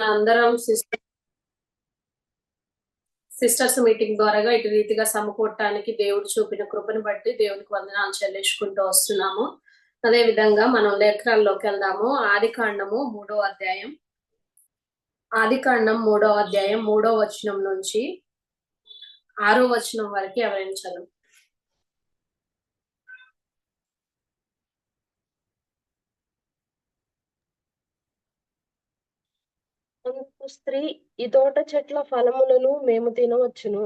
అందరం sister sisters meeting ద్వారా ఇటు రీతిగా సమకూడటానికి దేవుడు చూపిన కృపను బట్టి దేవునికి వందనాలు చెల్లించుకుంటూ వస్తున్నాము. అదే విధంగా మనం లేఖనాల్లోకి వెళ్దాము. ఆది కాండము మూడో అధ్యాయం. ఆది కాండం మూడో అధ్యాయం మూడో వచనం నుంచి ఆరో వచనం వరకు ఎవరైనా చదువు అందుకు స్త్రీ ఈ తోట చెట్ల ఫలములను మేము తినవచ్చును.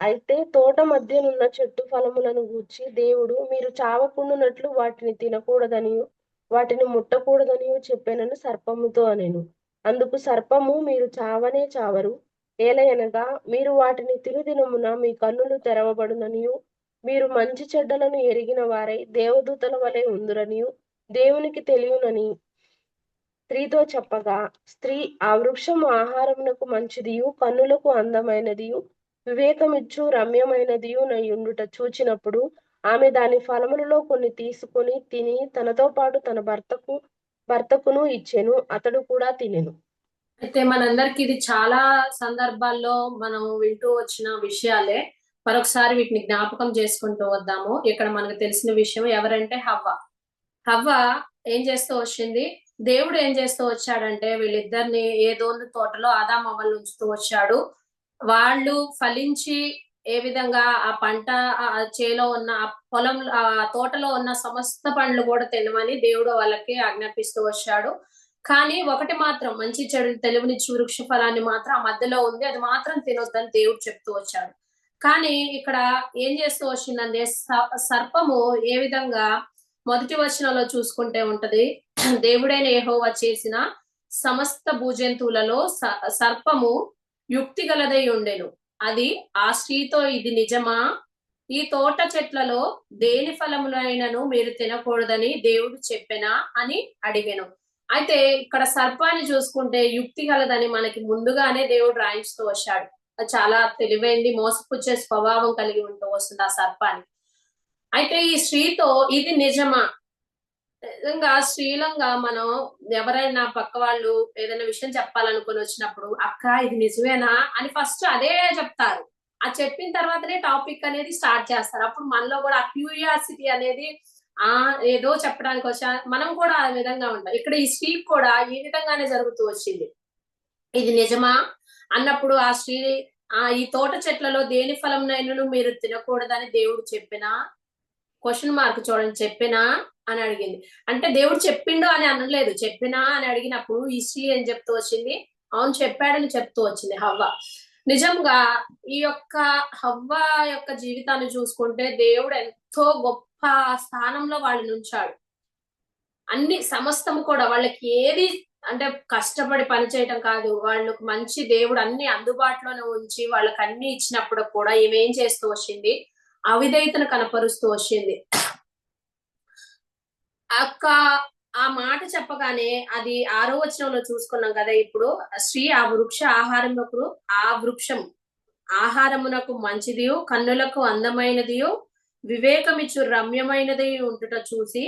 అయితే తోట మధ్యనున్న చెట్టు ఫలములను గూర్చి దేవుడు మీరు చావకుండునట్లు వాటిని తినకూడదని వాటిని ముట్టకూడదని చెప్పానని సర్పముతో అనెను. అందుకు సర్పము మీరు చావనే చావరు. ఏలయనగా మీరు వాటిని తిరుదినమున మీ కన్నులు తెరవబడుననియు. మీరు మంచి చెడ్డలను ఎరిగిన వారై దేవదూతల వలె ఉందురనియు. దేవునికి తెలియనని స్త్రీతో చెప్పగా స్త్రీ ఆ వృక్షము ఆహారమునకు మంచిదియు కన్నులకు అందమైనదియు వివేకమిచ్చు రమ్యమైనదియు నయ్యుండుట చూచినప్పుడు ఆమె దాని ఫలములలో కొన్ని తీసుకొని తిని తనతో పాటు తన భర్తకు భర్తకును ఇచ్చెను అతడు కూడా తినెను. అయితే మనందరికి ఇది చాలా సందర్భాల్లో మనం వింటూ వచ్చిన విషయాలే. మరొకసారి వీటిని జ్ఞాపకం చేసుకుంటూ వద్దాము. ఇక్కడ మనకు తెలిసిన విషయం ఎవరంటే హవ్వ. హవ్వ ఏం చేస్తూ వచ్చింది? దేవుడు ఏం చేస్తూ వచ్చాడంటే వీళ్ళిద్దరిని ఏదో తోటలో ఆదామవ్వలు ఉంచుతూ వచ్చాడు. వాళ్ళు ఫలించి ఏ విధంగా ఆ పంట ఆ చేలో ఉన్న ఆ పొలం ఆ తోటలో ఉన్న సమస్త పండ్లు కూడా తినమని దేవుడు వాళ్ళకి ఆజ్ఞాపిస్తూ వచ్చాడు. కానీ ఒకటి మాత్రం మంచి చెడు తెలుగునిచ్చి వృక్ష ఫలాన్ని మాత్రం ఆ మధ్యలో ఉంది. అది మాత్రం తినొద్దని దేవుడు చెప్తూ వచ్చాడు. కానీ ఇక్కడ ఏం చేస్తూ వచ్చిందంటే సర్పము ఏ విధంగా మొదటి వచనంలో చూసుకుంటే ఉంటది దేవుడైన యెహోవా చేసిన సమస్త భూజంతువులలో సర్పము యుక్తి గలదై ఉండెను. అది ఆ స్త్రీతో ఇది నిజమా? ఈ తోట చెట్లలో దేని ఫలములైనను మీరు తినకూడదని దేవుడు చెప్పెనా అని అడిగాను. అయితే ఇక్కడ సర్పాన్ని చూసుకుంటే యుక్తి గలదని మనకి ముందుగానే దేవుడు రాయించుతూ వచ్చాడు. చాలా తెలివైంది మోసపుచ్చే స్వభావం కలిగి ఉంటూ వస్తుంది ఆ సర్పాన్ని. అయితే ఈ స్త్రీతో ఇది నిజమా? నిజంగా స్త్రీలంగా మనం ఎవరైనా పక్క వాళ్ళు ఏదైనా విషయం చెప్పాలనుకుని వచ్చినప్పుడు అక్క ఇది నిజమేనా? అని ఫస్ట్ అదే చెప్తారు. ఆ చెప్పిన తర్వాతనే టాపిక్ అనేది స్టార్ట్ చేస్తారు. అప్పుడు మనలో కూడా ఆ క్యూరియాసిటీ అనేది ఆ ఏదో చెప్పడానికి వచ్చా మనం కూడా ఆ విధంగా ఉంటాం ఇక్కడ ఈ స్త్రీ కూడా ఈ విధంగానే జరుగుతూ వచ్చింది. ఇది నిజమా? అన్నప్పుడు ఆ స్త్రీ ఆ ఈ తోట చెట్లలో దేని ఫలం నైనను మీరు తినకూడదని దేవుడు చెప్పినా క్వశ్చన్ మార్క్ చూడండి చెప్పినా అని అడిగింది. అంటే దేవుడు చెప్పిండు అని అనలేదు. చెప్పినా అని అడిగినప్పుడు ఈ అని చెప్తూ వచ్చింది? అవును చెప్పాడని చెప్తూ వచ్చింది హవ్వ. నిజంగా ఈ యొక్క హవ్వ యొక్క జీవితాన్ని చూసుకుంటే దేవుడు ఎంతో గొప్ప స్థానంలో వాళ్ళని ఉంచాడు. అన్ని సమస్తం కూడా వాళ్ళకి ఏది అంటే కష్టపడి పని చేయటం కాదు. వాళ్ళకు మంచి దేవుడు అన్ని అందుబాటులోనే ఉంచి వాళ్ళకి అన్ని ఇచ్చినప్పుడు కూడా ఏమేం చేస్తూ వచ్చింది? అవిధేయతను కనపరుస్తూ వచ్చింది. అక్క ఆ మాట చెప్పగానే అది ఆరో వచనంలో చూసుకున్నాం కదా ఇప్పుడు శ్రీ ఆ వృక్ష ఆహారమునకు ఆ వృక్షం ఆహారమునకు మంచిదియు కన్నులకు అందమైనదియు వివేకమిచ్చు రమ్యమైనది ఉంటుట చూసి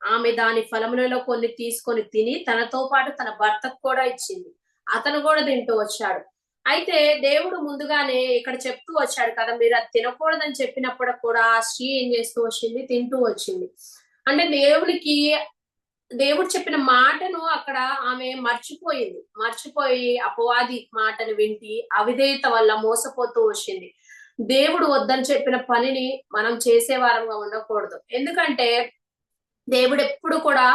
ఆమె దాని ఫలములలో కొన్ని తీసుకొని తిని తనతో పాటు తన భర్తకు కూడా ఇచ్చింది. అతను కూడా తింటూ వచ్చాడు. అయితే దేవుడు ముందుగానే ఇక్కడ చెప్తూ వచ్చాడు కదా మీరు అది తినకూడదని చెప్పినప్పుడు కూడా ఆ స్త్రీ ఏం చేస్తూ వచ్చింది? తింటూ వచ్చింది. అంటే దేవునికి దేవుడు చెప్పిన మాటను అక్కడ ఆమె మర్చిపోయింది. మర్చిపోయి అపవాది మాటను వింటి అవిధేయత వల్ల మోసపోతూ వచ్చింది. దేవుడు వద్దని చెప్పిన పనిని మనం చేసే వారంగా ఉండకూడదు. ఎందుకంటే దేవుడు ఎప్పుడు కూడా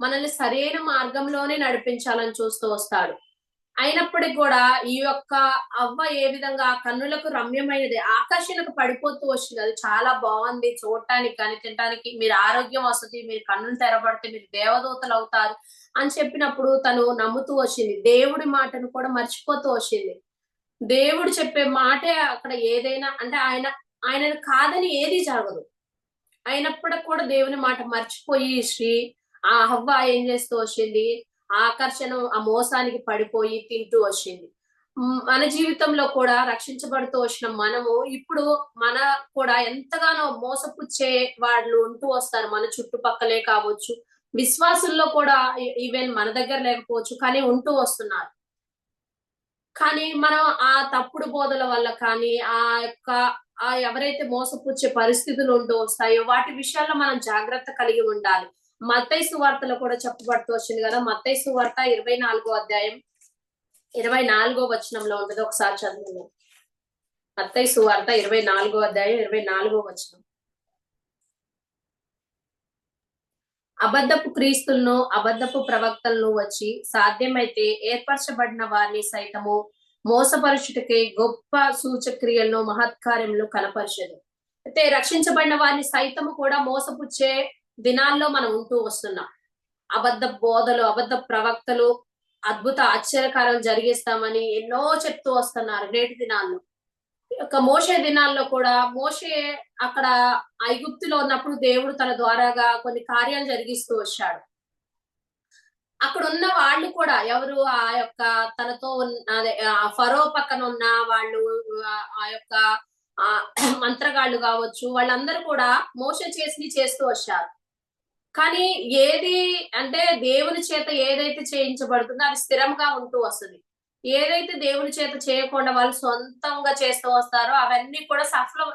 మనల్ని సరైన మార్గంలోనే నడిపించాలని చూస్తూ వస్తాడు. అయినప్పటికీ కూడా ఈ యొక్క అవ్వ ఏ విధంగా కన్నులకు రమ్యమైనది ఆకర్షణకు పడిపోతూ వచ్చింది. అది చాలా బాగుంది. చూడటానికి కానీ తినడానికి మీరు ఆరోగ్యం వస్తుంది మీరు కన్నులు తెరబడితే మీరు దేవదూతలు అవుతారు అని చెప్పినప్పుడు తను నమ్ముతూ వచ్చింది. దేవుడి మాటను కూడా మర్చిపోతూ వచ్చింది. దేవుడు చెప్పే మాటే అక్కడ ఏదైనా అంటే ఆయన ఆయన కాదని ఏది జరగదు. అయినప్పటికి కూడా దేవుని మాట మర్చిపోయి శ్రీ ఆ హవ్వ ఏం చేస్తూ వచ్చింది? ఆకర్షణ ఆ మోసానికి పడిపోయి తింటూ వచ్చింది. మన జీవితంలో కూడా రక్షించబడుతూ వచ్చిన మనము ఇప్పుడు మన కూడా ఎంతగానో మోసపుచ్చే వాళ్ళు ఉంటూ వస్తారు. మన చుట్టుపక్కలే కావచ్చు విశ్వాసుల్లో కూడా ఈవెన్ మన దగ్గర లేకపోవచ్చు కానీ ఉంటూ వస్తున్నారు. కానీ మనం ఆ తప్పుడు బోధల వల్ల కానీ ఆ యొక్క ఆ ఎవరైతే మోసపుచ్చే పరిస్థితులు ఉంటూ వస్తాయో వాటి విషయాల్లో మనం జాగ్రత్త కలిగి ఉండాలి. మత్తైసు సువార్తలో కూడా చెప్పబడుతూ వచ్చింది కదా. మత్తైసు సువార్త ఇరవై నాలుగో అధ్యాయం ఇరవై నాలుగో వచనంలో ఉంటుంది. ఒకసారి చదువు మత్తైసు సువార్త ఇరవై నాలుగో అధ్యాయం ఇరవై నాలుగో వచనం. అబద్ధపు క్రీస్తులను అబద్ధపు ప్రవక్తలను వచ్చి సాధ్యమైతే ఏర్పరచబడిన వారిని సైతము మోసపరుచుటకే గొప్ప సూచక్రియలను మహత్కార్యములు కనపరచదు అయితే రక్షించబడిన వారిని సైతము కూడా మోసపుచ్చే దినాల్లో మనం ఉంటూ వస్తున్నాం. అబద్ధ బోధలు అబద్ధ ప్రవక్తలు అద్భుత ఆశ్చర్యకారాలు జరిగిస్తామని ఎన్నో చెప్తూ వస్తున్నారు నేటి దినాల్లో. ఒక యొక్క మోషే దినాల్లో కూడా మోషే అక్కడ ఐగుప్తులో ఉన్నప్పుడు దేవుడు తన ద్వారాగా కొన్ని కార్యాలు జరిగిస్తూ వచ్చాడు. అక్కడ ఉన్న వాళ్ళు కూడా ఎవరు? ఆ యొక్క తనతో ఉన్న అదే ఫరో పక్కన ఉన్న వాళ్ళు ఆ- ఆ యొక్క ఆ మంత్రగాళ్ళు కావచ్చు వాళ్ళందరూ కూడా మోస చేసి చేస్తూ వచ్చారు. కానీ ఏది అంటే దేవుని చేత ఏదైతే చేయించబడుతుందో అది స్థిరంగా ఉంటూ వస్తుంది. ఏదైతే దేవుని చేత చేయకుండా వాళ్ళు సొంతంగా చేస్తూ వస్తారో అవన్నీ కూడా సఫలం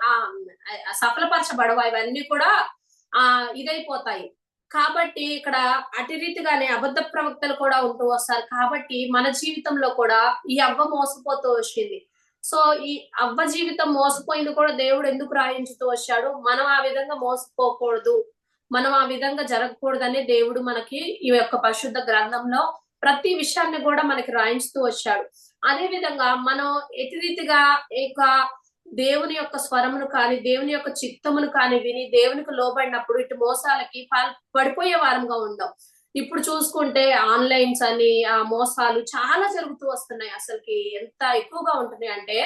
సఫలపరచబడవు. అవన్నీ కూడా ఆ ఇదైపోతాయి. కాబట్టి ఇక్కడ అటు రీతిగానే అబద్ధ ప్రవక్తలు కూడా ఉంటూ వస్తారు. కాబట్టి మన జీవితంలో కూడా ఈ అవ్వ మోసపోతూ వచ్చింది. సో ఈ అవ్వ జీవితం మోసపోయింది కూడా దేవుడు ఎందుకు రాయించుతూ వచ్చాడు? మనం ఆ విధంగా మోసపోకూడదు. మనం ఆ విధంగా జరగకూడదని దేవుడు మనకి ఈ యొక్క పరిశుద్ధ గ్రంథంలో ప్రతి విషయాన్ని కూడా మనకి రాయించుతూ వచ్చాడు. అదే విధంగా మనం ఎటు రీతిగా ఈ యొక్క దేవుని యొక్క స్వరమును కానీ దేవుని యొక్క చిత్తమును కానీ విని దేవునికి లోబడినప్పుడు ఇటు మోసాలకి పడిపోయే వారంగా ఉండం. ఇప్పుడు చూసుకుంటే ఆన్లైన్స్ అని ఆ మోసాలు చాలా జరుగుతూ వస్తున్నాయి. అసలుకి ఎంత ఎక్కువగా ఉంటున్నాయి అంటే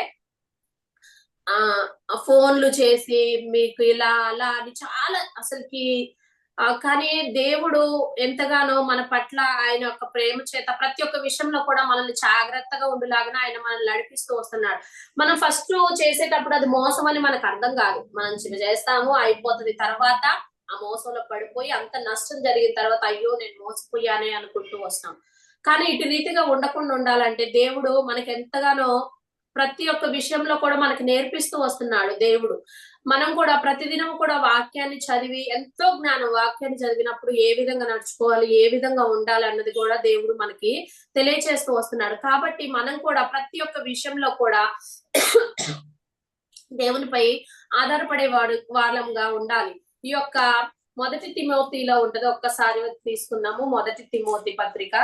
ఆ ఫోన్లు చేసి మీకు ఇలా అలా అని చాలా అసలుకి కానీ దేవుడు ఎంతగానో మన పట్ల ఆయన యొక్క ప్రేమ చేత ప్రతి ఒక్క విషయంలో కూడా మనల్ని జాగ్రత్తగా ఉండేలాగా ఆయన మనల్ని నడిపిస్తూ వస్తున్నాడు. మనం ఫస్ట్ చేసేటప్పుడు అది మోసం అని మనకు అర్థం కాదు. మనం చిన్న చేస్తాము అయిపోతుంది. తర్వాత ఆ మోసంలో పడిపోయి అంత నష్టం జరిగిన తర్వాత అయ్యో నేను మోసపోయానే అనుకుంటూ వస్తాం. కానీ ఇటు రీతిగా ఉండకుండా ఉండాలంటే దేవుడు మనకి ఎంతగానో ప్రతి ఒక్క విషయంలో కూడా మనకి నేర్పిస్తూ వస్తున్నాడు దేవుడు. మనం కూడా ప్రతిదినం కూడా వాక్యాన్ని చదివి ఎంతో జ్ఞానం వాక్యాన్ని చదివినప్పుడు ఏ విధంగా నడుచుకోవాలి ఏ విధంగా ఉండాలి అన్నది కూడా దేవుడు మనకి తెలియచేస్తూ వస్తున్నాడు. కాబట్టి మనం కూడా ప్రతి ఒక్క విషయంలో కూడా దేవునిపై ఆధారపడే వాడు వాళ్ళంగా ఉండాలి. ఈ యొక్క మొదటి తిమోతిలో ఉంటది ఒక్కసారి తీసుకున్నాము మొదటి తిమోతి పత్రిక.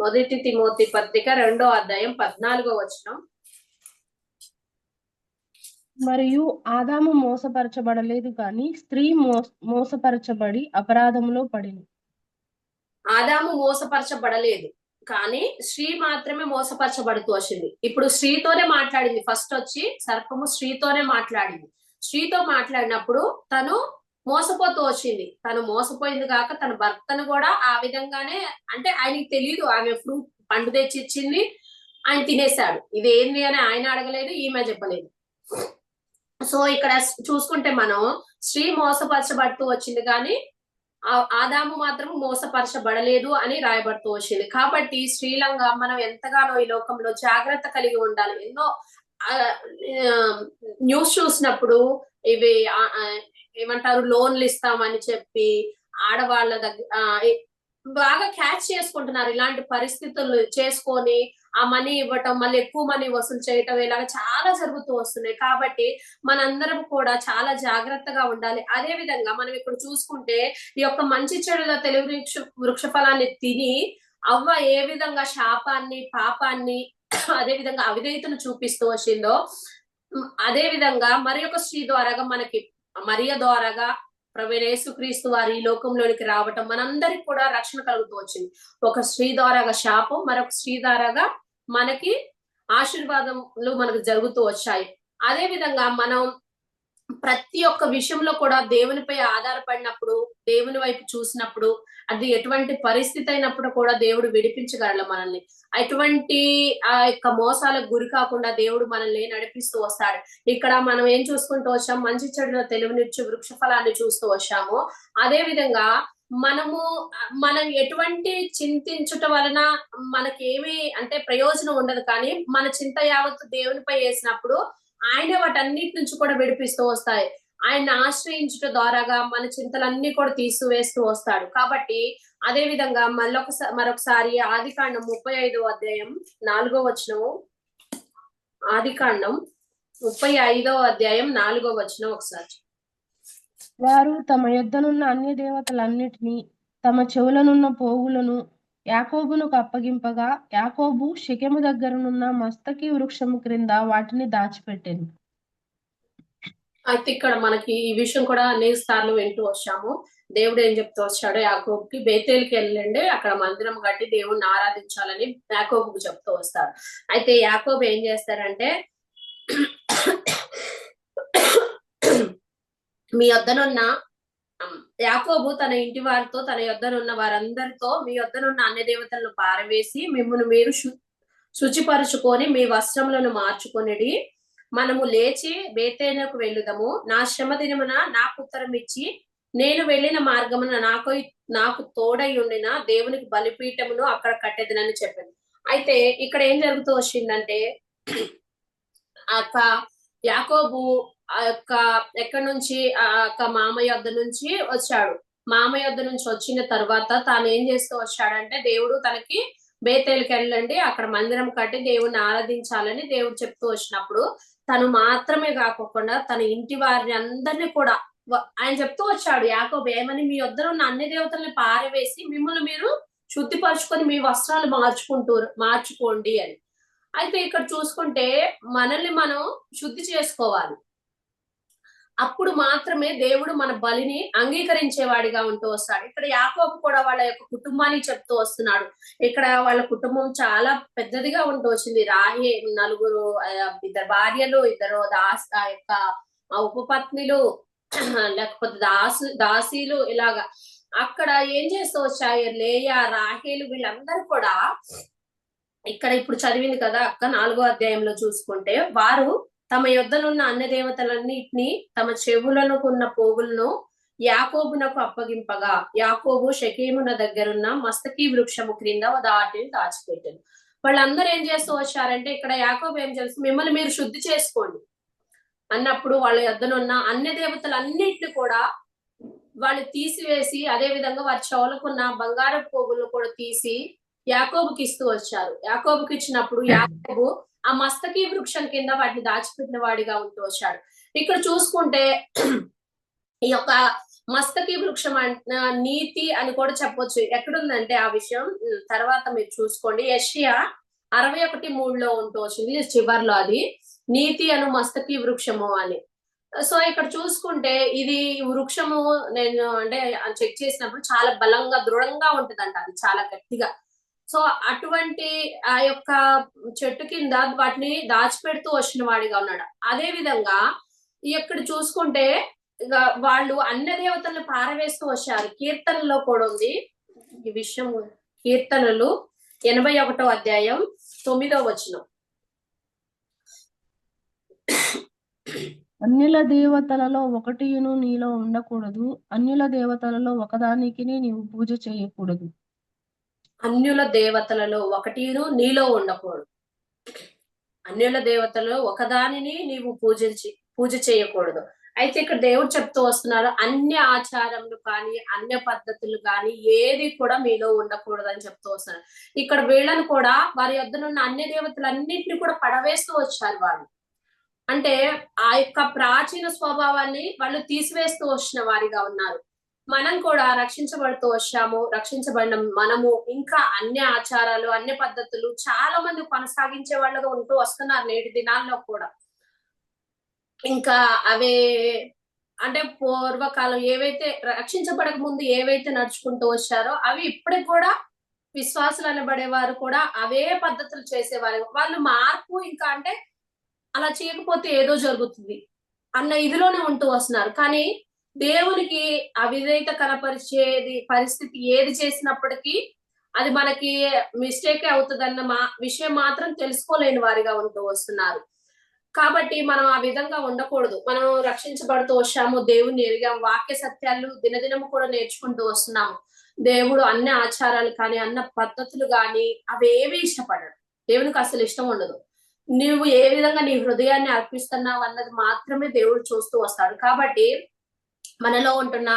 మొదటి తిమోతి పత్రిక రెండో అధ్యాయం పద్నాలుగో వచనం. మరియు ఆదాము మోసపరచబడలేదు కానీ స్త్రీ మోస మోసపరచబడి అపరాధంలో పడింది ఆదాము మోసపరచబడలేదు కానీ స్త్రీ మాత్రమే మోసపరచబడుతూ వచ్చింది. ఇప్పుడు స్త్రీతోనే మాట్లాడింది. ఫస్ట్ వచ్చి సర్పము స్త్రీతోనే మాట్లాడింది. స్త్రీతో మాట్లాడినప్పుడు తను మోసపోతూ వచ్చింది. తను మోసపోయింది కాక తన భర్తను కూడా ఆ విధంగానే అంటే ఆయనకి తెలియదు ఆమె ఫ్రూట్ పండు తెచ్చి ఇచ్చింది ఆయన తినేశాడు. ఇది ఏంది అని ఆయన అడగలేదు ఈమె చెప్పలేదు. సో ఇక్కడ చూసుకుంటే మనం స్త్రీ మోసపరచబడుతూ వచ్చింది కానీ ఆదాము మాత్రం మోసపరచబడలేదు అని రాయబడుతూ వచ్చింది. కాబట్టి శ్రీలంగా మనం ఎంతగానో ఈ లోకంలో జాగ్రత్త కలిగి ఉండాలి. ఎన్నో న్యూస్ చూసినప్పుడు ఇవి ఏమంటారు లోన్లు ఇస్తామని చెప్పి ఆడవాళ్ళ దగ్గర బాగా క్యాచ్ చేసుకుంటున్నారు. ఇలాంటి పరిస్థితులు చేసుకొని ఆ మనీ ఇవ్వటం మళ్ళీ ఎక్కువ మనీ వసూలు చేయటం ఇలాగ చాలా జరుగుతూ వస్తున్నాయి. కాబట్టి మనందరం కూడా చాలా జాగ్రత్తగా ఉండాలి. అదే విధంగా మనం ఇక్కడ చూసుకుంటే ఈ యొక్క మంచి చెడుల తెలుగు వృక్ష వృక్ష ఫలాన్ని తిని అవ్వ ఏ విధంగా శాపాన్ని పాపాన్ని అదే విధంగా అవిధేయతను చూపిస్తూ వచ్చిందో అదే విధంగా మరి యొక్క స్త్రీ ద్వారాగా మనకి మరియ ద్వారాగా ప్రవేశు క్రీస్తు వారి ఈ లోకంలోనికి రావటం మనందరికి కూడా రక్షణ కలుగుతూ వచ్చింది. ఒక స్త్రీ ద్వారాగా శాపం మరొక స్త్రీ ద్వారాగా మనకి ఆశీర్వాదములు మనకు జరుగుతూ వచ్చాయి. అదే విధంగా మనం ప్రతి ఒక్క విషయంలో కూడా దేవునిపై ఆధారపడినప్పుడు దేవుని వైపు చూసినప్పుడు అది ఎటువంటి పరిస్థితి అయినప్పుడు కూడా దేవుడు విడిపించగలడు మనల్ని. ఎటువంటి ఆ యొక్క మోసాలకు గురి కాకుండా దేవుడు మనల్ని నడిపిస్తూ వస్తాడు. ఇక్కడ మనం ఏం చూసుకుంటూ వచ్చాం? మంచి చెడుల తెలివినిచ్చు వృక్ష ఫలాన్ని చూస్తూ వచ్చాము. అదే విధంగా మనము మనం ఎటువంటి చింతించుట వలన మనకేమి అంటే ప్రయోజనం ఉండదు కానీ మన చింత యావత్తు దేవునిపై వేసినప్పుడు ఆయన వాటన్నిటి నుంచి కూడా విడిపిస్తూ వస్తాయి. ఆయన ఆశ్రయించుట ద్వారాగా మన చింతలన్నీ కూడా తీసివేస్తూ వస్తాడు. కాబట్టి అదే విధంగా మళ్ళొకసారి మరొకసారి ఆది కాండం ముప్పై ఐదో అధ్యాయం నాలుగో వచనము ఆది కాండం ముప్పై ఐదో అధ్యాయం నాలుగో వచనం ఒకసారి. వారు తమ యుద్ధనున్న అన్ని దేవతలన్నిటినీ తమ చెవులనున్న పోగులను యాకోబునకు అప్పగింపగా యాకోబు శకెము దగ్గరనున్న మస్తకి వృక్షము క్రింద వాటిని దాచిపెట్టెను. అయితే ఇక్కడ మనకి ఈ విషయం కూడా అనేక సార్లు వింటూ వచ్చాము. దేవుడు ఏం చెప్తూ వచ్చాడు యాకోబుకి బేతేలికి వెళ్ళండి అక్కడ మందిరం కట్టి దేవుణ్ణి ఆరాధించాలని యాకోబుకు చెప్తూ వస్తారు అయితే యాకోబు ఏం చేస్తారంటే మీ వద్దనున్న యాకోబు తన ఇంటి వారితో తన యొద్దనున్న వారందరితో మీ యొద్దనున్న అన్ని దేవతలను పారవేసి మిమ్మల్ని మీరు శుచిపరుచుకొని మీ వస్త్రములను మార్చుకొనిడి మనము లేచి బేతేనకు వెళ్ళుదాము. నా శ్రమ దినమున నాకు ఉత్తరం ఇచ్చి నేను వెళ్ళిన మార్గమున నాకు నాకు తోడై ఉండిన దేవునికి బలిపీఠమును అక్కడ కట్టేదనని చెప్పాను. అయితే ఇక్కడ ఏం జరుగుతూ వచ్చిందంటే ఆ యాకోబు ఆ యొక్క ఎక్కడి నుంచి ఆ యొక్క మామ యొద్ద నుంచి వచ్చాడు. మామ యొద్ద నుంచి వచ్చిన తర్వాత తాను ఏం చేస్తూ వచ్చాడంటే దేవుడు తనకి బేతేలికి వెళ్ళండి అక్కడ మందిరం కట్టి దేవుణ్ణి ఆరాధించాలని దేవుడు చెప్తూ వచ్చినప్పుడు తను మాత్రమే కాకుండా తన ఇంటి వారిని అందరినీ కూడా ఆయన చెప్తూ వచ్చాడు యాకోబు ఏమని మీ ఇద్దరు ఉన్న అన్ని దేవతల్ని పారవేసి మిమ్మల్ని మీరు శుద్ధిపరచుకొని మీ వస్త్రాలు మార్చుకుంటూ మార్చుకోండి అని. అయితే ఇక్కడ చూసుకుంటే మనల్ని మనం శుద్ధి చేసుకోవాలి. అప్పుడు మాత్రమే దేవుడు మన బలిని అంగీకరించేవాడిగా ఉంటూ వస్తాడు. ఇక్కడ యాకోబు కూడా వాళ్ళ యొక్క కుటుంబాన్ని చెప్తూ వస్తున్నాడు. ఇక్కడ వాళ్ళ కుటుంబం చాలా పెద్దదిగా ఉంటూ వచ్చింది. రాహే నలుగురు ఇద్దరు భార్యలు ఇద్దరు దాస్ ఆ యొక్క ఉపపత్నిలు లేకపోతే దాసు దాసీలు ఇలాగా. అక్కడ ఏం చేస్తూ వచ్చాయి? లేయా రాహేలు వీళ్ళందరూ కూడా ఇక్కడ ఇప్పుడు చదివింది కదా అక్క నాలుగో అధ్యాయంలో చూసుకుంటే వారు తమ యొద్దనున్న అన్న దేవతలన్నిటిని తమ చెవులనుకున్న పోగులను యాకోబునకు అప్పగింపగా యాకోబు షకీమున దగ్గరున్న మస్తకి వృక్షము క్రింద దాటిని దాచిపెట్టాను వాళ్ళందరూ ఏం చేస్తూ వచ్చారంటే ఇక్కడ యాకోబు ఏం చేస్తూ మిమ్మల్ని మీరు శుద్ధి చేసుకోండి. అన్నప్పుడు వాళ్ళ యొద్దనున్న అన్ని దేవతలన్నిటిని కూడా వాళ్ళు తీసివేసి అదే విధంగా వారి చెవులకున్న బంగారపు పోగులను కూడా తీసి యాకోబుకి ఇస్తూ వచ్చారు. యాకోబుకి ఇచ్చినప్పుడు యాకోబు ఆ మస్తకి వృక్షం కింద వాటిని దాచిపెట్టిన వాడిగా ఉంటూ వచ్చాడు. ఇక్కడ చూసుకుంటే ఈ యొక్క మస్తకి వృక్షం అంట నీతి అని కూడా చెప్పొచ్చు. ఎక్కడుందంటే ఆ విషయం తర్వాత మీరు చూసుకోండి. యషియా అరవై ఒకటి మూడులో ఉంటూ వచ్చింది చివర్లో అది. నీతి అను మస్తకి వృక్షము అని. సో ఇక్కడ చూసుకుంటే ఇది వృక్షము నేను అంటే చెక్ చేసినప్పుడు చాలా బలంగా దృఢంగా ఉంటుందంట అది చాలా గట్టిగా. సో అటువంటి ఆ యొక్క చెట్టు కింద వాటిని దాచిపెడుతూ వచ్చిన వాడిగా ఉన్నాడు. అదే విధంగా ఇక్కడ చూసుకుంటే వాళ్ళు అన్న దేవతలను పారవేస్తూ వచ్చారు. కీర్తనలో కూడా ఉంది. ఈ విషయం కీర్తనలు ఎనభై ఒకటో అధ్యాయం తొమ్మిదో వచనం. అన్యుల దేవతలలో ఒకటియును నీలో ఉండకూడదు. అన్యుల దేవతలలో ఒకదానికి నీవు పూజ చేయకూడదు. అన్యుల దేవతలలో ఒకటిను నీలో ఉండకూడదు. అన్యుల దేవతలలో ఒకదానిని నీవు పూజించి పూజ చేయకూడదు. అయితే ఇక్కడ దేవుడు చెప్తూ వస్తున్నారు అన్య ఆచారములు కానీ అన్య పద్ధతులు కానీ ఏది కూడా మీలో ఉండకూడదు అని చెప్తూ వస్తున్నారు ఇక్కడ వీళ్ళని కూడా వారి వద్దనున్న అన్య దేవతలన్నింటినీ కూడా పడవేస్తూ వచ్చారు వాళ్ళు. అంటే ఆ యొక్క ప్రాచీన స్వభావాన్ని వాళ్ళు తీసివేస్తూ వచ్చిన వారిగా ఉన్నారు. మనం కూడా రక్షించబడుతూ వచ్చాము రక్షించబడిన. మనము ఇంకా అన్ని ఆచారాలు అన్ని పద్ధతులు చాలా మంది కొనసాగించే వాళ్ళగా ఉంటూ వస్తున్నారు నేటి దినాల్లో కూడా. ఇంకా అవే అంటే పూర్వకాలం ఏవైతే రక్షించబడక ముందు ఏవైతే నడుచుకుంటూ వచ్చారో అవి ఇప్పటికి కూడా విశ్వాసులు అనబడేవారు కూడా అవే పద్ధతులు చేసేవారు. వాళ్ళు మార్పు ఇంకా అంటే అలా చేయకపోతే ఏదో జరుగుతుంది అన్న ఇదిలోనే ఉంటూ వస్తున్నారు. కానీ దేవునికి అవిధేయత కనపరిచేది పరిస్థితి ఏది చేసినప్పటికీ అది మనకి మిస్టేక్ అవుతుందన్న మా విషయం మాత్రం తెలుసుకోలేని వారిగా ఉంటూ వస్తున్నారు. కాబట్టి మనం ఆ విధంగా ఉండకూడదు. మనం రక్షించబడుతూ వచ్చాము దేవుని ఎరిగాం వాక్య సత్యాలు దినదినము కూడా నేర్చుకుంటూ వస్తున్నాము. దేవుడు అన్ని ఆచారాలు కానీ అన్న పద్ధతులు కానీ అవేవి ఇష్టపడడు దేవునికి అసలు ఇష్టం ఉండదు. నువ్వు ఏ విధంగా నీ హృదయాన్ని అర్పిస్తున్నావు అన్నది మాత్రమే దేవుడు చూస్తూ వస్తాడు. కాబట్టి మనలో ఉంటున్న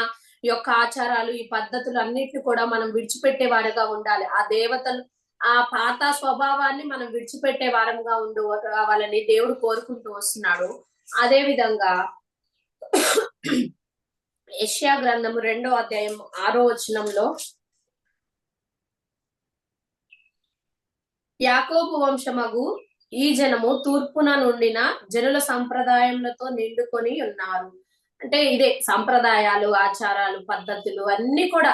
ఈ యొక్క ఆచారాలు ఈ పద్ధతులు అన్నిటిని కూడా మనం విడిచిపెట్టేవారుగా ఉండాలి. ఆ దేవతలు ఆ పాత స్వభావాన్ని మనం విడిచిపెట్టే వారంగా ఉండు రావాలని దేవుడు కోరుకుంటూ వస్తున్నాడు. అదే విధంగా యెషయా గ్రంథము రెండో అధ్యాయం ఆరో వచనంలో యాకోబు వంశమగు ఈ జనము తూర్పున నుండిన జనుల సంప్రదాయములతో నిండుకొని ఉన్నారు. అంటే ఇదే సంప్రదాయాలు ఆచారాలు పద్ధతులు అన్ని కూడా.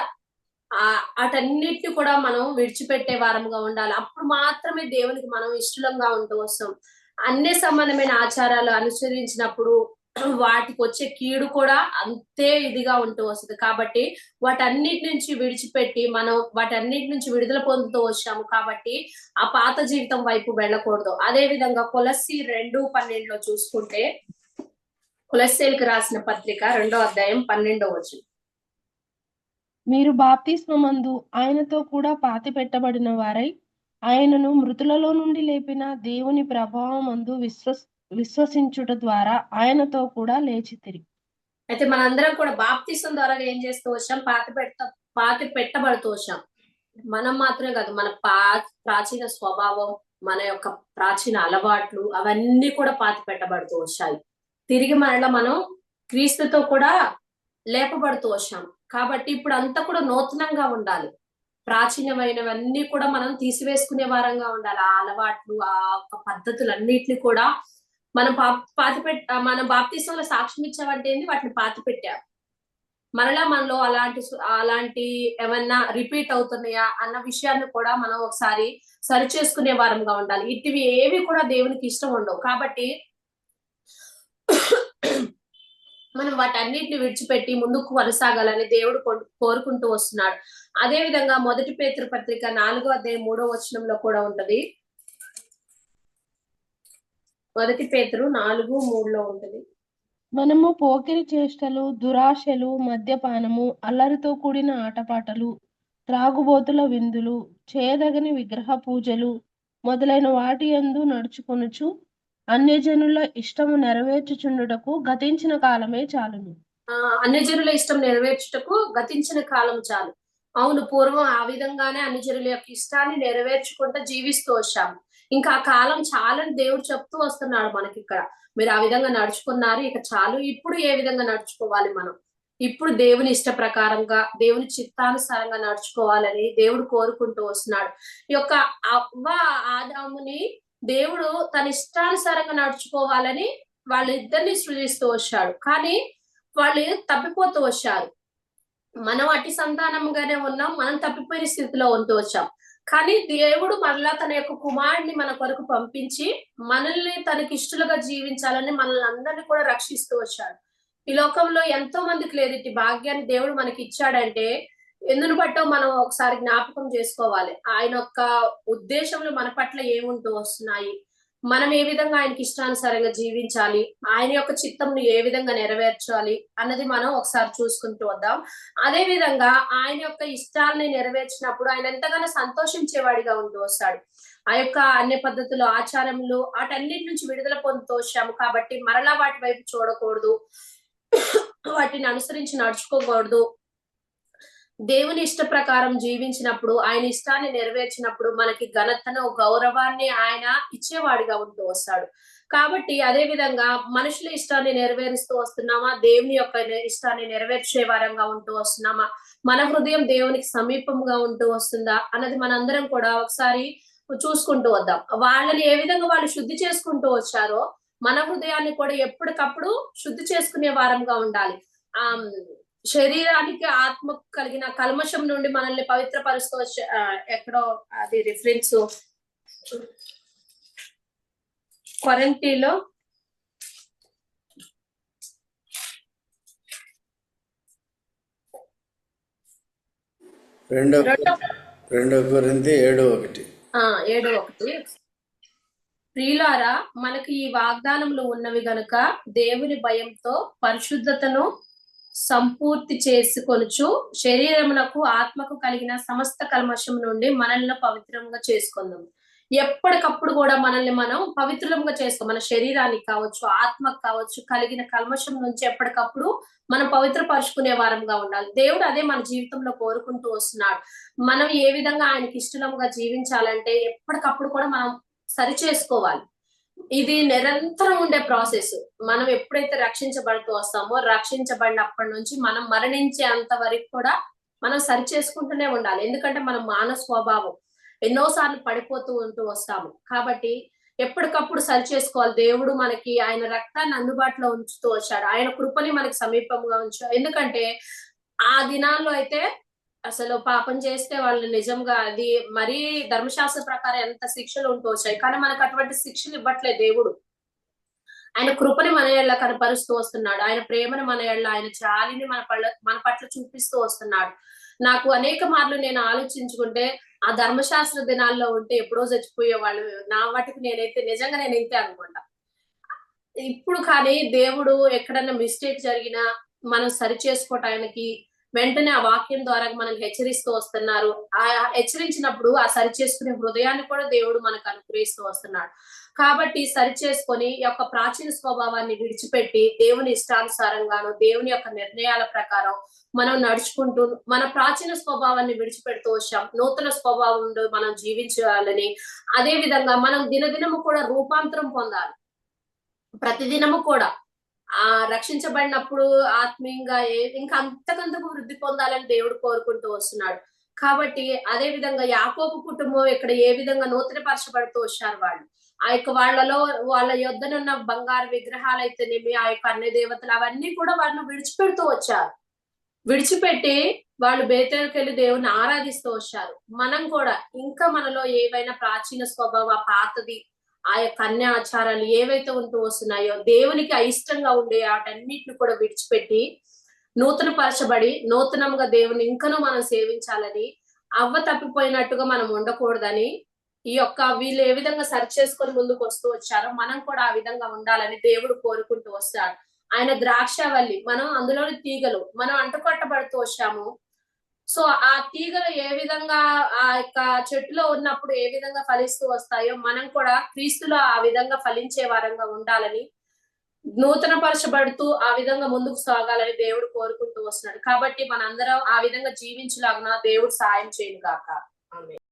ఆ వాటన్నిటిని కూడా మనం విడిచిపెట్టే వారముగా ఉండాలి. అప్పుడు మాత్రమే దేవునికి మనం ఇష్టంగా ఉంటూ వస్తాం. అన్ని సంబంధమైన ఆచారాలు అనుసరించినప్పుడు వాటికి వచ్చే కీడు కూడా అంతే ఇదిగా ఉంటూ వస్తుంది. కాబట్టి వాటన్నిటి నుంచి విడిచిపెట్టి మనం వాటన్నిటి నుంచి విడుదల పొందుతూ వచ్చాము కాబట్టి ఆ పాత జీవితం వైపు వెళ్ళకూడదు. అదే విధంగా కొలసి రెండు పన్నెండులో చూసుకుంటే కులస్సేలకు రాసిన పత్రిక రెండో అధ్యాయం పన్నెండో వచనం. మీరు బాప్తిస్మమందు ఆయనతో కూడా పాతి పెట్టబడిన వారై ఆయనను మృతులలో నుండి లేపిన దేవుని ప్రభావం అందు విశ్వస్ విశ్వసించుట ద్వారా ఆయనతో కూడా లేచితిరి అయితే మనందరం కూడా బాప్తిసం ద్వారా ఏం చేస్తూ వచ్చాం? పాతి పెట్ట పాతి పెట్టబడుతూ వచ్చాం. మనం మాత్రమే కాదు మన పా ప్రాచీన స్వభావం మన యొక్క ప్రాచీన అలవాట్లు అవన్నీ కూడా పాతి పెట్టబడుతూ వచ్చాయి. తిరిగి మరలా మనం క్రీస్తుతో కూడా లేపబడుతూ వచ్చాం. కాబట్టి ఇప్పుడు అంతా కూడా నూతనంగా ఉండాలి. ప్రాచీనమైనవన్నీ కూడా మనం తీసివేసుకునే వారంగా ఉండాలి. ఆ అలవాట్లు ఆ యొక్క పద్ధతులన్నిటిని కూడా మనం పా పాతి పెట్ మన బాప్తీసంలో సాక్ష్యం ఇచ్చామంటే ఏంది? వాటిని పాతి పెట్టాం మరలా మనలో అలాంటి అలాంటి ఏమన్నా రిపీట్ అవుతున్నాయా అన్న విషయాన్ని కూడా మనం ఒకసారి సరి చేసుకునే వారంగా ఉండాలి. ఇటువి ఏవి కూడా దేవునికి ఇష్టం ఉండవు. కాబట్టి మనం వాటన్నిటిని విడిచిపెట్టి ముందుకు కొనసాగాలని దేవుడు కోరుకుంటూ వస్తున్నాడు. అదే విధంగా మొదటి పేతృ పత్రిక నాలుగో అధ్యాయం మూడో వచనంలో కూడా ఉంటది. మొదటి పేతురు నాలుగు మూడులో ఉంటది. మనము పోకిరి చేష్టలు దురాశలు మద్యపానము అల్లరితో కూడిన ఆటపాటలు త్రాగుబోతుల విందులు చేయదగని విగ్రహ పూజలు మొదలైన వాటి యందు నడుచుకొనుచు అన్యజనుల ఇష్టము నెరవేర్చుచుండుటకు గతించిన కాలమే చాలును. ఆ అన్యజనుల ఇష్టం నెరవేర్చుటకు గతించిన కాలం చాలు. అవును పూర్వం ఆ విధంగానే అన్యజనుల యొక్క ఇష్టాన్ని నెరవేర్చుకుంటూ జీవిస్తూ వచ్చాము. ఇంకా ఆ కాలం చాలని దేవుడు చెప్తూ వస్తున్నాడు మనకి ఇక్కడ మీరు ఆ విధంగా నడుచుకున్నారు ఇక చాలు. ఇప్పుడు ఏ విధంగా నడుచుకోవాలి మనం? ఇప్పుడు దేవుని ఇష్ట ప్రకారంగా దేవుని చిత్తానుసారంగా నడుచుకోవాలని దేవుడు కోరుకుంటూ వస్తున్నాడు. ఈ యొక్క అవ్వ ఆదాముని దేవుడు తన ఇష్టానుసారంగా నడుచుకోవాలని వాళ్ళిద్దరిని సృజిస్తూ వచ్చాడు. కానీ వాళ్ళు తప్పిపోతూ వచ్చారు. మనం అట్టి సంతానంగానే ఉన్నాం మనం తప్పిపోయిన స్థితిలో ఉంటూ వచ్చాం. కానీ దేవుడు మరలా తన యొక్క కుమారుడిని మన కొరకు పంపించి మనల్ని తనకి ఇష్టలుగా జీవించాలని మనల్ని అందరినీ కూడా రక్షిస్తూ వచ్చాడు. ఈ లోకంలో ఎంతో మందికి లేదు. భాగ్యాన్ని దేవుడు మనకి ఇచ్చాడంటే ఎందును బట్టో మనం ఒకసారి జ్ఞాపకం చేసుకోవాలి. ఆయన యొక్క ఉద్దేశంలో మన పట్ల ఏముంటూ వస్తున్నాయి? మనం ఏ విధంగా ఆయనకి ఇష్టానుసారంగా జీవించాలి? ఆయన యొక్క చిత్తంను ఏ విధంగా నెరవేర్చాలి? అన్నది మనం ఒకసారి చూసుకుంటూ వద్దాం. అదే విధంగా ఆయన యొక్క ఇష్టాలని నెరవేర్చినప్పుడు ఆయన ఎంతగానో సంతోషించేవాడిగా ఉంటూ వస్తాడు. ఆ యొక్క అన్ని పద్ధతులు ఆచారములు వాటన్నిటి నుంచి విడుదల పొందుతూ వచ్చాము కాబట్టి మరలా వాటి వైపు చూడకూడదు. వాటిని అనుసరించి నడుచుకోకూడదు. దేవుని ఇష్ట ప్రకారం జీవించినప్పుడు ఆయన ఇష్టాన్ని నెరవేర్చినప్పుడు మనకి ఘనతను గౌరవాన్ని ఆయన ఇచ్చేవాడిగా ఉంటూ వస్తాడు. కాబట్టి అదే విధంగా మనుషుల ఇష్టాన్ని నెరవేరుస్తూ వస్తున్నామా? దేవుని యొక్క ఇష్టాన్ని నెరవేర్చే వారంగా ఉంటూ వస్తున్నామా? మన హృదయం దేవునికి సమీపంగా ఉంటూ వస్తుందా? అన్నది మనందరం కూడా ఒకసారి చూసుకుంటూ వద్దాం. వాళ్ళని ఏ విధంగా వాళ్ళు శుద్ధి చేసుకుంటూ వచ్చారో మన హృదయాన్ని కూడా ఎప్పటికప్పుడు శుద్ధి చేసుకునే వారంగా ఉండాలి. ఆ శరీరానికి ఆత్మ కలిగిన కల్మషం నుండి మనల్ని పవిత్రపరుస్తూ వచ్చే ఆ, ఎక్కడో అది రిఫరెన్స్ కొరంటీలో రెండో రెండో ఏడు ఒకటి. ఆ, ఏడో ఒకటి. ప్రియులారా మనకు ఈ వాగ్దానములు ఉన్నవి గనుక దేవుని భయంతో పరిశుద్ధతను సంపూర్తి చేసుకొనుచు శరీరమునకు ఆత్మకు కలిగిన సమస్త కల్మషం నుండి మనల్ని పవిత్రంగా చేసుకుందాం ఎప్పటికప్పుడు కూడా మనల్ని మనం పవిత్రంగా చేసుకో మన శరీరానికి కావచ్చు ఆత్మకు కావచ్చు కలిగిన కల్మషం నుంచి ఎప్పటికప్పుడు మనం పవిత్రపరుచుకునే వారంగా ఉండాలి. దేవుడు అదే మన జీవితంలో కోరుకుంటూ వస్తున్నాడు. మనం ఏ విధంగా ఆయనకి ఇష్టముగా జీవించాలంటే ఎప్పటికప్పుడు కూడా మనం సరి చేసుకోవాలి. ఇది నిరంతరం ఉండే ప్రాసెస్. మనం ఎప్పుడైతే రక్షించబడుతూ వస్తామో రక్షించబడినప్పటి నుంచి మనం మరణించే అంత వరకు కూడా మనం సరి చేసుకుంటూనే ఉండాలి. ఎందుకంటే మనం మానవ స్వభావం. ఎన్నోసార్లు పడిపోతూ ఉంటూ వస్తాము. కాబట్టి ఎప్పటికప్పుడు సరి చేసుకోవాలి దేవుడు మనకి ఆయన రక్తాన్ని అందుబాటులో ఉంచుతూ వచ్చాడు. ఆయన కృపని మనకి సమీపంగా ఉంచు ఎందుకంటే ఆ దినాల్లో అయితే అసలు పాపం చేస్తే వాళ్ళు నిజంగా అది మరీ ధర్మశాస్త్ర ప్రకారం ఎంత శిక్షలు ఉంటూ వచ్చాయి. కానీ మనకు అటువంటి శిక్షలు ఇవ్వట్లేదు దేవుడు. ఆయన కృపని మన ఎళ్ళ కనపరుస్తూ వస్తున్నాడు. ఆయన ప్రేమను మన ఎళ్ళ ఆయన చాలిని మన పళ్ళ మన పట్ల చూపిస్తూ వస్తున్నాడు. నాకు అనేక మార్లు నేను ఆలోచించుకుంటే ఆ ధర్మశాస్త్ర దినాల్లో ఉంటే ఎప్పుడో చచ్చిపోయే వాళ్ళు నా వాటికి నేనైతే నిజంగా నేను ఇంతే అనుకుంటా. ఇప్పుడు కానీ దేవుడు ఎక్కడన్నా మిస్టేక్ జరిగినా మనం సరి చేసుకోవటానికి వెంటనే ఆ వాక్యం ద్వారా మనల్ని హెచ్చరిస్తూ వస్తున్నారు. ఆ హెచ్చరించినప్పుడు ఆ సరి చేసుకునే హృదయాన్ని కూడా దేవుడు మనకు అనుగ్రహిస్తూ వస్తున్నాడు. కాబట్టి సరి చేసుకొని ఈ యొక్క ప్రాచీన స్వభావాన్ని విడిచిపెట్టి దేవుని ఇష్టానుసారంగాను దేవుని యొక్క నిర్ణయాల ప్రకారం మనం నడుచుకుంటూ మన ప్రాచీన స్వభావాన్ని విడిచిపెడుతూ వచ్చాం. నూతన స్వభావంలో మనం జీవించాలని అదే విధంగా మనం దినదినము కూడా రూపాంతరం పొందాలి. ప్రతిదినము కూడా ఆ రక్షించబడినప్పుడు ఆత్మీయంగా ఏ- ఇంకా అంతకంతకు వృద్ధి పొందాలని దేవుడు కోరుకుంటూ వస్తున్నాడు. కాబట్టి అదే విధంగా యాకోపు కుటుంబం ఇక్కడ ఏ విధంగా నూతనపరచబడుతూ వచ్చారు వాళ్ళు? ఆ యొక్క వాళ్ళలో వాళ్ళ యొద్దనున్న బంగారు విగ్రహాలు అయితేనేమి ఆ యొక్క అన్ని దేవతలు అవన్నీ కూడా వాళ్ళని విడిచిపెడుతూ వచ్చారు. విడిచిపెట్టి వాళ్ళు బేతలకు వెళ్ళి దేవుని ఆరాధిస్తూ వచ్చారు. మనం కూడా ఇంకా మనలో ఏవైనా ప్రాచీన స్వభావ పాతది ఆ యొక్క అన్య ఆచారాలు ఏవైతే ఉంటూ వస్తున్నాయో దేవునికి అయిష్టంగా ఉండే వాటన్నిటిని కూడా విడిచిపెట్టి నూతన పరచబడి నూతనంగా దేవుని ఇంకనూ మనం సేవించాలని అవ్వ తప్పిపోయినట్టుగా మనం ఉండకూడదని ఈ యొక్క వీళ్ళు ఏ విధంగా సరి చేసుకొని ముందుకు వస్తూ వచ్చారో మనం కూడా ఆ విధంగా ఉండాలని దేవుడు కోరుకుంటూ వస్తాడు. ఆయన ద్రాక్షవల్లి మనం అందులోని తీగలు మనం అంటుకట్టబడుతూ వచ్చాము. సో ఆ తీగలు ఏ విధంగా ఆ యొక్క చెట్టులో ఉన్నప్పుడు ఏ విధంగా ఫలిస్తూ వస్తాయో మనం కూడా క్రీస్తులో ఆ విధంగా ఫలించే వారంగా ఉండాలని నూతన పరచబడుతూ ఆ విధంగా ముందుకు సాగాలని దేవుడు కోరుకుంటూ వస్తున్నాడు. కాబట్టి మనందరం ఆ విధంగా జీవించలాగిన దేవుడు సాయం చేయను గాక ఆమె